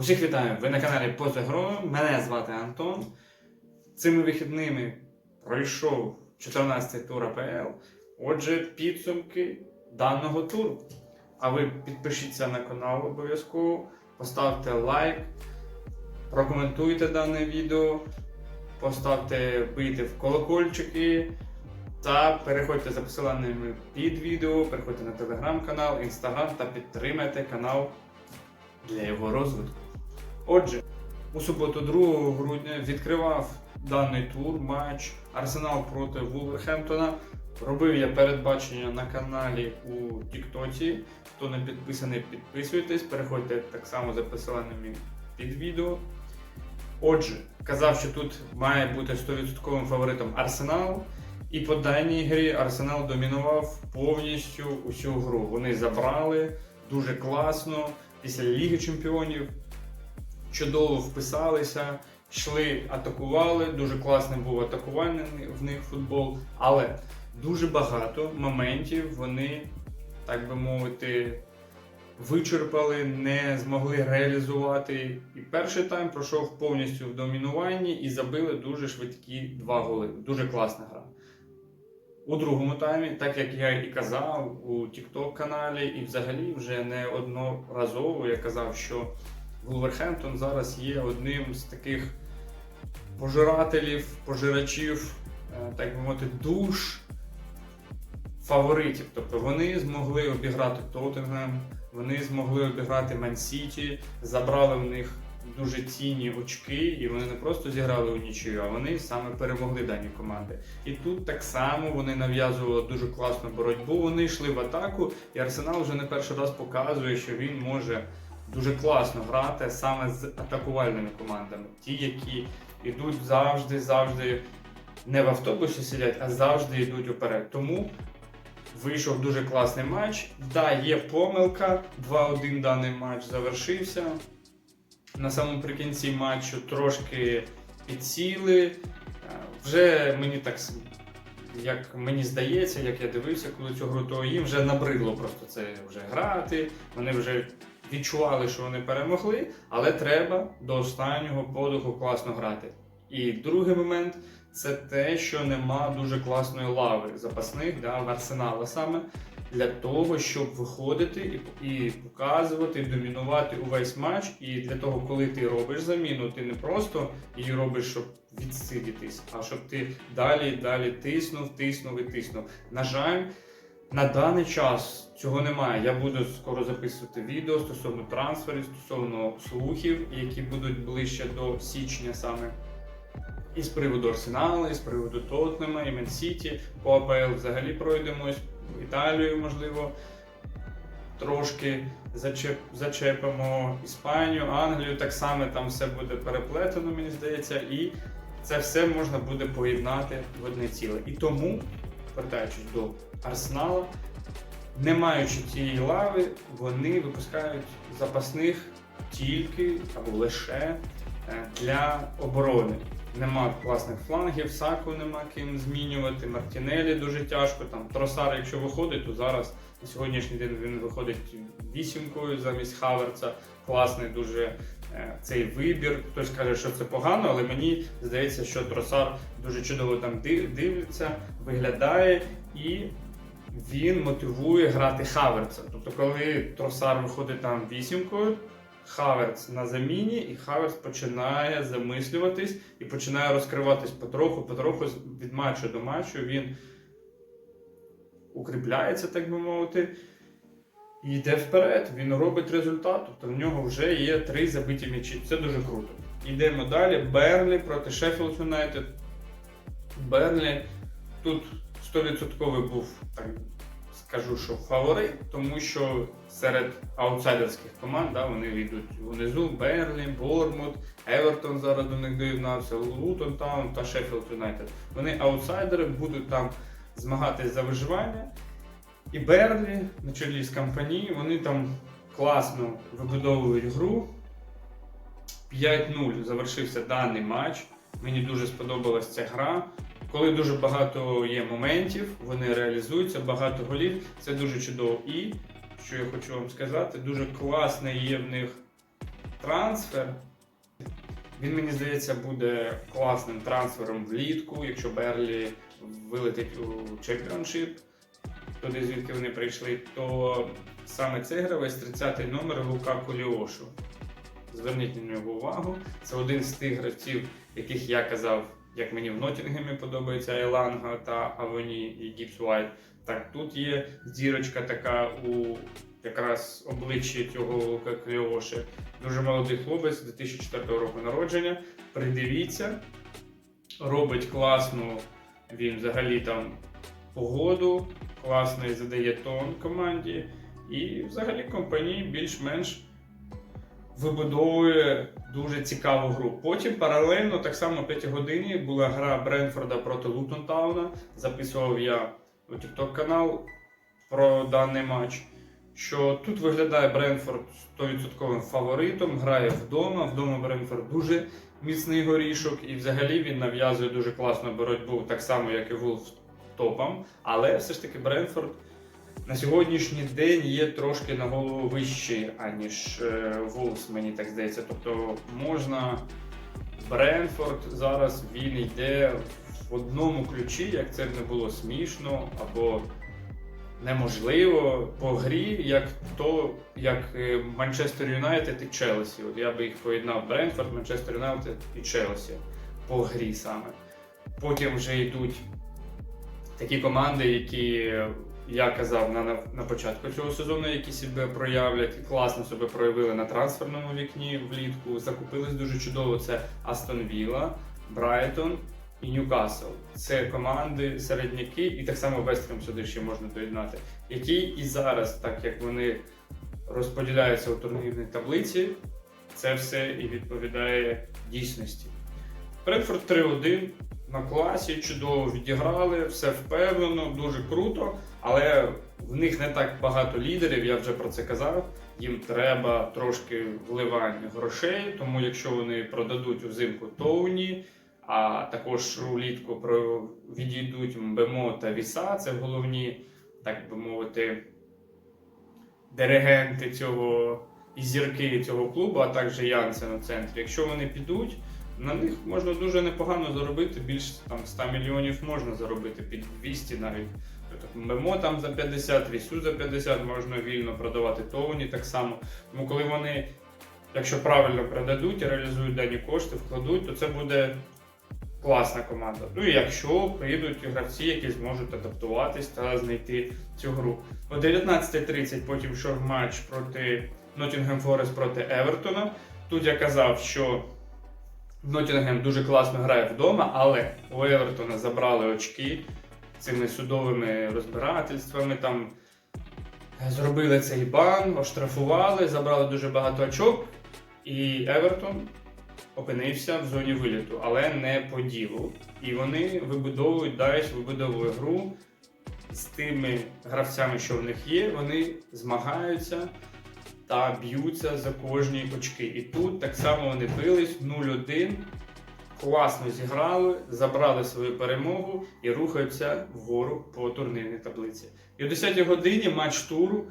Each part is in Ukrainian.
Усіх вітаю! Ви на каналі Поза Грою. Мене звати Антон. Цими вихідними пройшов 14-й тур АПЛ. Отже, підсумки даного туру. А ви підпишіться на канал обов'язково, поставте лайк, прокоментуйте дане відео, поставте бити в колокольчики та переходьте за посиланнями під відео, переходьте на телеграм-канал, інстаграм та підтримайте канал для його розвитку. Отже, у суботу, 2 грудня, відкривав даний тур матч Арсенал проти Вулверхемптона. Робив я передбачення на каналі у Тіктоці. Хто не підписаний, підписуйтесь, переходьте так само за посиланнями під відео. Отже, казав, що тут має бути 100% фаворитом Арсенал. І по даній грі Арсенал домінував повністю усю гру. Вони забрали дуже класно після Ліги Чемпіонів. Чудово вписалися, йшли, атакували. Дуже класний був атакувальний в них футбол. Але дуже багато моментів вони, так би мовити, вичерпали, не змогли реалізувати. І перший тайм пройшов повністю в домінуванні і забили дуже швидкі два голи. Дуже класна гра. У другому таймі, так як я і казав у TikTok каналі, і взагалі вже неодноразово я казав, що Вулверхемптон зараз є одним з таких пожирателів, пожирачів, е, так би мовити, душ фаворитів. Тобто вони змогли обіграти Тоттенгем, вони змогли обіграти Ман-Сіті, забрали в них дуже цінні очки, і вони не просто зіграли у нічию, а вони саме перемогли дані команди. І тут так само вони нав'язували дуже класну боротьбу. Вони йшли в атаку, і Арсенал вже не перший раз показує, що він може дуже класно грати саме з атакувальними командами. Ті, які йдуть завжди, завжди не в автобусі сидять, а завжди йдуть уперед. Тому вийшов дуже класний матч. Да, є помилка. 2-1 даний матч завершився. На самому прикінці матчу трошки підсіли. Е, Вже мені так як мені здається, як я дивився, коли цю гру, то їм вже набридло просто це вже грати. Вони вже відчували, що вони перемогли, але треба до останнього подуху класно грати. І другий момент це те, що нема дуже класної лави запасних да, в арсенала саме для того, щоб виходити і, і показувати, домінувати увесь матч. І для того, коли ти робиш заміну, ти не просто її робиш, щоб відсидітись, а щоб ти далі і далі тиснув, тиснув і тиснув. На жаль, на даний час цього немає. Я буду скоро записувати відео стосовно трансферів, стосовно слухів, які будуть ближче до січня саме. І з приводу Арсенала, і з приводу Тотнема, і Мен-Сіті. По АПЛ взагалі пройдемось. Італію, можливо, трошки зачеп, зачепимо Іспанію, Англію. Так само там все буде переплетено, мені здається, і це все можна буде поєднати в одне ціле. І тому, повертаючись до Арсенала, не маючи цієї лави, вони випускають запасних тільки або лише е, для оборони. Нема класних флангів, Саку нема ким змінювати, Мартінелі дуже тяжко. Там Тросар, якщо виходить, то зараз на сьогоднішній день він виходить вісімкою замість Хаверца. Класний дуже е, цей вибір. Хтось каже, що це погано, але мені здається, що Тросар дуже чудово там ди- дивиться, виглядає і він мотивує грати Хаверца. Тобто, коли Тросар виходить там вісімкою. Хаверц на заміні, і Хаверц починає замислюватись і починає розкриватись потроху, потроху від матчу до матчу. Він укріпляється, так би мовити, і йде вперед. Він робить результат. Тобто в нього вже є три забиті м'ячі. Це дуже круто. Йдемо далі. Берлі проти Шеффілд Юнайтед. Берлі тут 100% був так скажу, що фаворит, тому що серед аутсайдерських команд да, вони йдуть внизу Берлі, Бормут, Евертон зараз до них доєднався, Лутон Таун та Шеффілд Юнайтед. Вони аутсайдери будуть там змагатись за виживання. І Берлі на чолі з компанії, вони там класно вибудовують гру. 5-0 завершився даний матч. Мені дуже сподобалась ця гра. Коли дуже багато є моментів, вони реалізуються, багато голів. Це дуже чудово. І що я хочу вам сказати, дуже класне є в них трансфер. Він, мені здається, буде класним трансфером влітку, якщо Берлі вилетить у чемпіоншип, туди звідки вони прийшли, то саме цей гравець 30-й номер Лука Коліошу. Зверніть на нього увагу. Це один з тих гравців, яких я казав, як мені в Нотінгемі подобається Еланга та Авоні і Гіпс Уайт. Так тут є зірочка така у якраз обличчі цього Лука Кліоши. Дуже молодий хлопець 2004 року народження. Придивіться, робить класну він взагалі там погоду, класний задає тон команді. І взагалі компанії більш-менш вибудовує дуже цікаву гру. Потім паралельно, так само о 5 годині, була гра Бренфорда проти Лутон Тауна. Записував я у TikTok канал про даний матч. Що тут виглядає Бренфорд 100% фаворитом, грає вдома. Вдома Бренфорд дуже міцний горішок, і взагалі він нав'язує дуже класну боротьбу, так само, як і Вулф топом. Але все ж таки Бренфорд на сьогоднішній день є трошки на голову вищий, аніж е, Вулфс, мені так здається. Тобто можна Бренфорд зараз він йде в одному ключі, як це б не було смішно або неможливо по грі, як то, як е, Манчестер Юнайтед і Челсі. От я би їх поєднав Бренфорд, Манчестер Юнайтед і Челсі по грі саме. Потім вже йдуть такі команди, які я казав на, на, на початку цього сезону, які себе проявлять і класно себе проявили на трансферному вікні влітку. Закупились дуже чудово. Це Астон Вілла, Брайтон і Ньюкасл. Це команди, середняки, і так само Вестхем сюди ще можна доєднати, які і зараз, так як вони розподіляються у турнірній таблиці, це все і відповідає дійсності. Бредфорд 3-1 на класі, чудово відіграли, все впевнено, дуже круто, але в них не так багато лідерів, я вже про це казав. Їм треба трошки вливання грошей, тому якщо вони продадуть взимку Тоуні, а також улітку відійдуть Мбемо та Віса, це головні, так би мовити, диригенти цього і зірки цього клубу, а також Янсен у центрі. Якщо вони підуть, на них можна дуже непогано заробити, більше там 100 мільйонів можна заробити під 200 навіть. Мемо там за 50, Вісу за 50 можна вільно продавати Тоуні так само. Тому коли вони, якщо правильно продадуть і реалізують дані кошти, вкладуть, то це буде класна команда. Ну і якщо прийдуть гравці, які зможуть адаптуватись та знайти цю гру. О 19.30 потім йшов матч проти Nottingham Forest проти Евертона. Тут я казав, що Ноттінгем дуже класно грає вдома, але у Евертона забрали очки цими судовими розбирательствами. Там зробили цей бан, оштрафували, забрали дуже багато очок, і Евертон опинився в зоні виліту, але не по ділу. І вони вибудовують далі вибудовують гру з тими гравцями, що в них є. Вони змагаються та б'ються за кожні очки. І тут так само вони бились 0-1, класно зіграли, забрали свою перемогу і рухаються вгору по турнірній таблиці. І о 10-й годині матч туру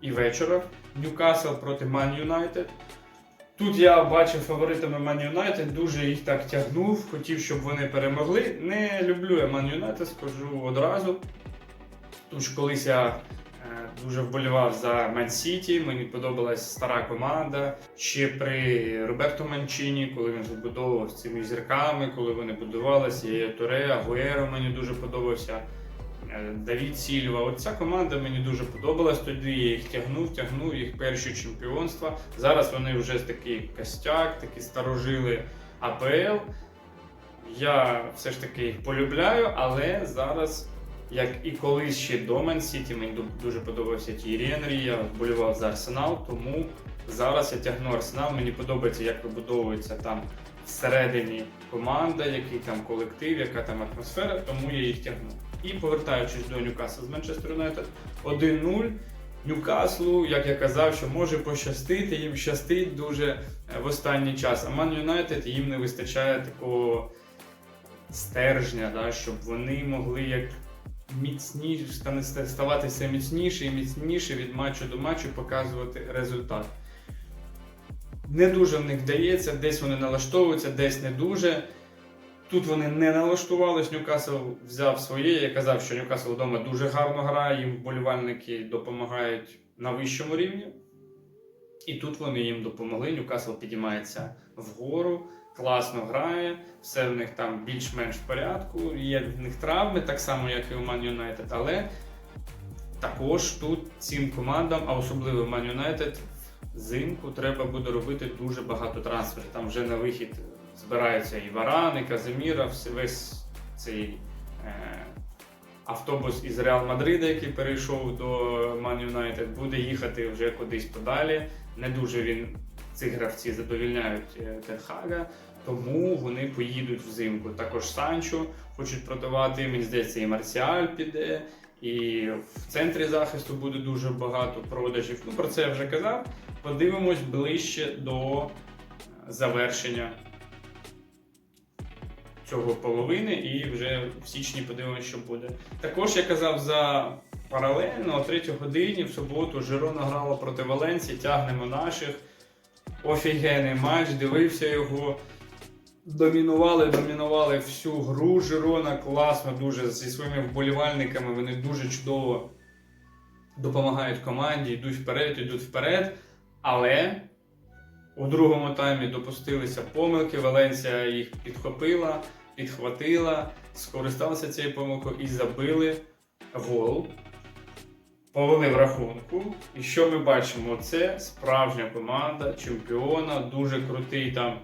і вечора Ньюкасл проти Ман Юнайтед. Тут я бачив фаворитами Ман Юнайтед, дуже їх так тягнув, хотів, щоб вони перемогли. Не люблю я Ман Юнайтед, скажу одразу. Що колись я дуже вболівав за Ман Сіті, мені подобалась стара команда. Ще при Роберто Манчині, коли він збудовував з цими зірками, коли вони будувалися, є Туре, Агуеро мені дуже подобався. е, Давід Сільва. От ця команда мені дуже подобалась. Тоді я їх тягнув, тягнув їх перші чемпіонства. Зараз вони вже такий костяк, такі старожили АПЛ. Я все ж таки їх полюбляю, але зараз, як і колись ще до Мен Сіті, мені дуже подобався Тієрі Енрі, я вболівав за Арсенал, тому зараз я тягну Арсенал. Мені подобається, як вибудовується там всередині команда, який там колектив, яка там атмосфера, тому я їх тягну. І повертаючись до Ньюкасла з Манчестер Юнайтед 1-0. Ньюкаслу, як я казав, що може пощастити, їм щастить дуже е, в останній час. А Ман Юнайтед їм не вистачає такого стержня, да, щоб вони могли як міцніше стане ставати все міцніше і міцніше від матчу до матчу показувати результат. Не дуже в них вдається, десь вони налаштовуються, десь не дуже. Тут вони не налаштувались, Ньюкасл взяв своє. Я казав, що Ньюкасл вдома дуже гарно грає, їм вболівальники допомагають на вищому рівні. І тут вони їм допомогли. Ньюкасл підіймається вгору, класно грає, все в них там більш-менш в порядку. Є в них травми, так само, як і у Man United, але також тут цим командам, а особливо Man United, взимку треба буде робити дуже багато трансферів. Там вже на вихід збираються і Варан, і Казиміра, весь цей е, автобус із Реал Мадрида, який перейшов до Man United, буде їхати вже кудись подалі. Не дуже він цих гравців задовільняють е, Тенхага, тому вони поїдуть взимку. Також Санчо хочуть продавати. Мені здається, і Марсіаль піде. І в центрі захисту буде дуже багато продажів. Ну про це я вже казав. Подивимось ближче до завершення цього половини, і вже в січні подивимося, що буде. Також я казав за паралельно о 3 годині в суботу Жирона грала проти Валенції, тягнемо наших. Офігенний матч, дивився його. Домінували, домінували всю гру Жирона класно, дуже зі своїми вболівальниками. Вони дуже чудово допомагають команді, йдуть вперед, йдуть вперед. Але у другому таймі допустилися помилки. Валенція їх підхопила, підхватила, скористалася цією помилкою і забили гол. Повели в рахунку. І що ми бачимо? Це справжня команда чемпіона, дуже крутий там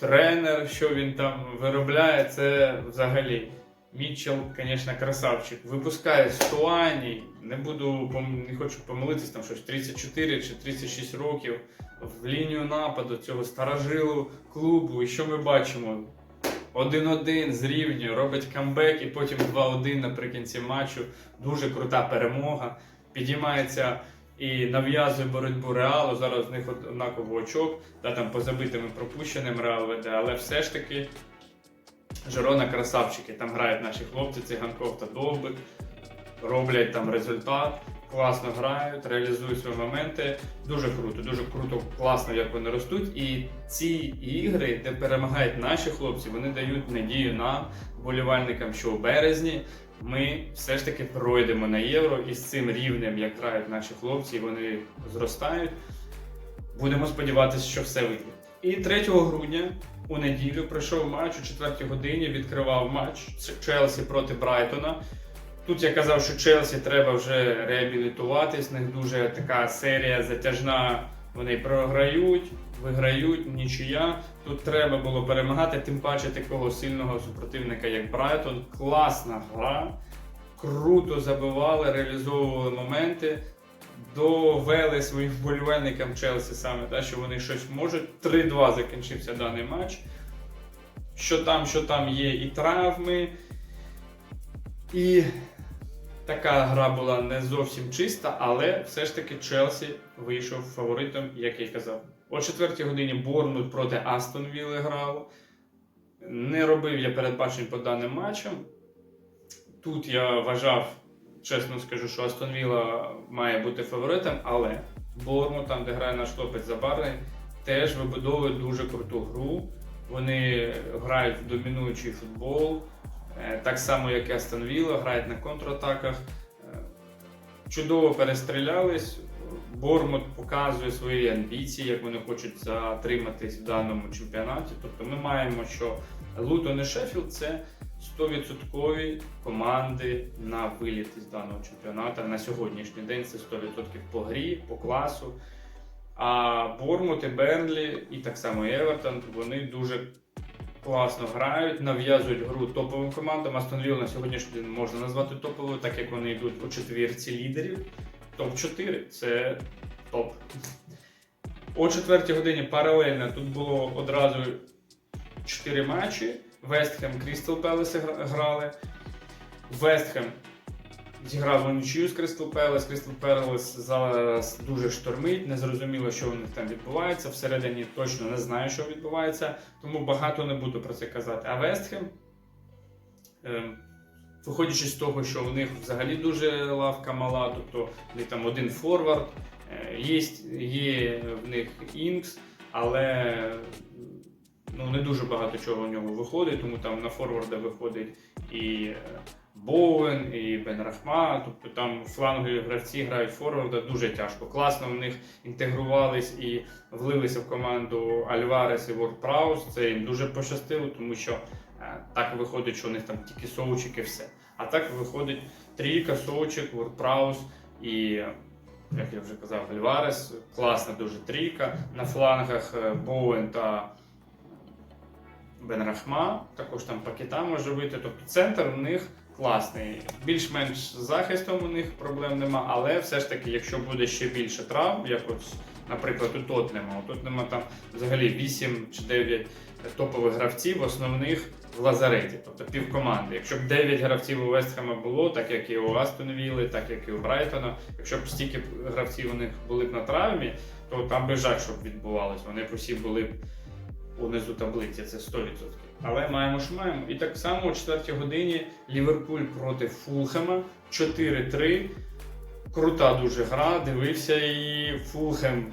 тренер, що він там виробляє, це взагалі. Мітчел, звісно, красавчик. Випускає Стуані. Не буду не хочу помилитись, там щось 34 чи 36 років в лінію нападу цього старожилу клубу. І що ми бачимо? 1-1 зрівнює, робить камбек і потім 2-1 наприкінці матчу. Дуже крута перемога. Підіймається і нав'язує боротьбу Реалу. Зараз в них однаково очок, та там по забитим пропущеним Реал веде, але все ж таки Жирона красавчики. Там грають наші хлопці, Циганков та Довбик, роблять там результат, класно грають, реалізують свої моменти. Дуже круто, дуже круто, класно, як вони ростуть. І ці ігри, де перемагають наші хлопці, вони дають надію нам, болівальникам, що у березні ми все ж таки пройдемо на євро і з цим рівнем, як грають наші хлопці, вони зростають. Будемо сподіватися, що все вийде. І 3 грудня у неділю пройшов матч у 4 годині, відкривав матч Челсі проти Брайтона. Тут я казав, що Челсі треба вже реабілітуватись. В них дуже така серія затяжна. Вони програють, виграють, нічия. Тут треба було перемагати, тим паче такого сильного супротивника, як Брайтон. Класна гра. Круто забивали, реалізовували моменти. Довели своїм вболівальникам Челсі саме, те, що вони щось можуть. 3-2 закінчився даний матч. Що там, що там є і травми. І така гра була не зовсім чиста, але все ж таки Челсі вийшов фаворитом, як я й казав. О 4 годині Борнмут проти Астон Вілли грав. Не робив я передбачень по даним матчам. Тут я вважав, чесно скажу, що Астон Вілла має бути фаворитом, але Борнмут, там, де грає наш хлопець Забарний, теж вибудовує дуже круту гру. Вони грають в домінуючий футбол. Е, Так само, як і Астон Вілла, грають на контратаках. Е, Чудово перестрілялись. Бормут показує свої амбіції, як вони хочуть затриматись в даному чемпіонаті. Тобто ми маємо, що Лутон і Шеффілд це 100% команди на виліт із даного чемпіонату. На сьогоднішній день це 100% по грі, по класу. А Бормут і Бернлі, і так само і Евертон, вони дуже класно грають, нав'язують гру топовим командам. Астон Вілла на сьогоднішній день можна назвати топовою, так як вони йдуть у четвірці лідерів. Топ-4 це топ. О 4 годині паралельно тут було одразу 4 матчі. Вестхем Крістал Пелеси грали. Вестхем зіграв у нічию з Крістал Пелес. Крістал Пелес зараз дуже штормить, не зрозуміло, що у них там відбувається. Всередині точно не знаю, що відбувається, тому багато не буду про це казати. А Вестхем, ем, виходячи з того, що в них взагалі дуже лавка мала, тобто в там один форвард, е, є, є в них Інкс, але ну, не дуже багато чого у нього виходить, тому там на форварда виходить і е, Боуен, і Бен Рахма. Тобто там флангові гравці грають форварда дуже тяжко. Класно в них інтегрувались і влилися в команду Альварес і Ворд Праус. Це їм дуже пощастило, тому що е, так виходить, що у них там тільки соучик і все. А так виходить трійка, соучик, Вордпраус і. Як я вже казав, Альварес, класна дуже трійка. На флангах е, Боуен та Бенрахма, також там Пакета може вийти. Тобто центр у них класний. Більш-менш з захистом у них проблем нема, але все ж таки, якщо буде ще більше травм, як от, наприклад, у Тотнема, у Тотнема там взагалі 8 чи 9 топових гравців, основних в лазареті, тобто півкоманди. Якщо б 9 гравців у Вестхема було, так як і у Астон Вілли, так як і у Брайтона, якщо б стільки гравців у них були б на травмі, то там би жах, щоб відбувалось. Вони б усі були б унизу таблиці, це 100%. Але маємо, що маємо. І так само о 4 годині Ліверпуль проти Фулхема 4-3. Крута дуже гра. Дивився і Фулхем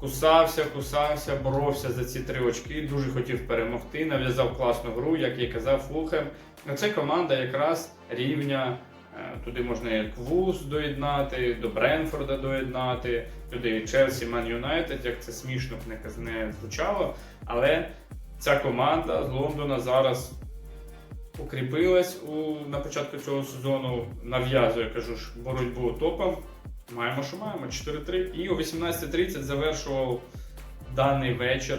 кусався, кусався, боровся за ці три очки. Дуже хотів перемогти. Нав'язав класну гру, як я казав, Фулхем. Ну, Це команда якраз рівня. е, Туди можна як Вулс доєднати, до Бренфорда доєднати, і Челсі, Ман Юнайтед, як це смішно не звучало. Але ця команда з Лондона зараз укріпилась у, на початку цього сезону, нав'язує, кажу ж, боротьбу топом. Маємо, що маємо, 4-3. І о 18.30 завершував даний вечір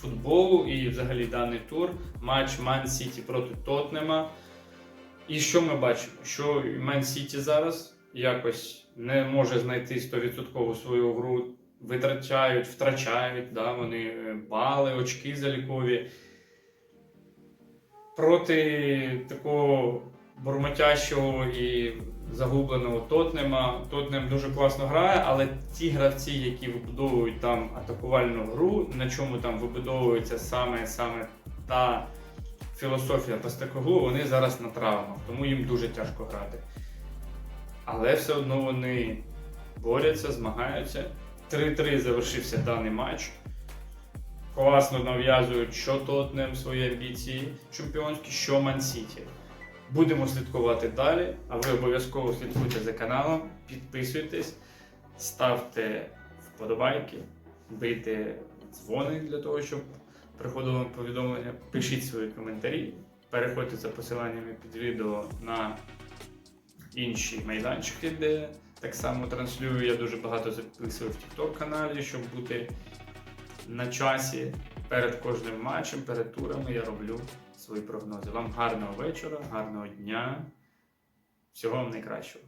футболу і взагалі даний тур матч Ман Сіті проти Тотнема. І що ми бачимо? Що Ман Сіті зараз якось не може знайти 100% свою гру, витрачають, втрачають, да, вони е, бали, очки залікові. Проти такого бурмотящого і загубленого Тотнема. Тотнем дуже класно грає, але ті гравці, які вибудовують там атакувальну гру, на чому там вибудовується саме, саме та філософія Пастекоглу, вони зараз на травмах, тому їм дуже тяжко грати. Але все одно вони борються, змагаються. 3-3 завершився даний матч. Класно нав'язують, що Тотнем свої амбіції чемпіонські, що Ман-Сіті. Будемо слідкувати далі, а ви обов'язково слідкуйте за каналом, підписуйтесь, ставте вподобайки, бийте дзвони для того, щоб приходило повідомлення. Пишіть свої коментарі, переходьте за посиланнями під відео на інші майданчики, де так само транслюю. Я дуже багато записую в TikTok каналі, щоб бути на часі перед кожним матчем, перед турами я роблю свої прогнози. Вам гарного вечора, гарного дня. Всього вам найкращого.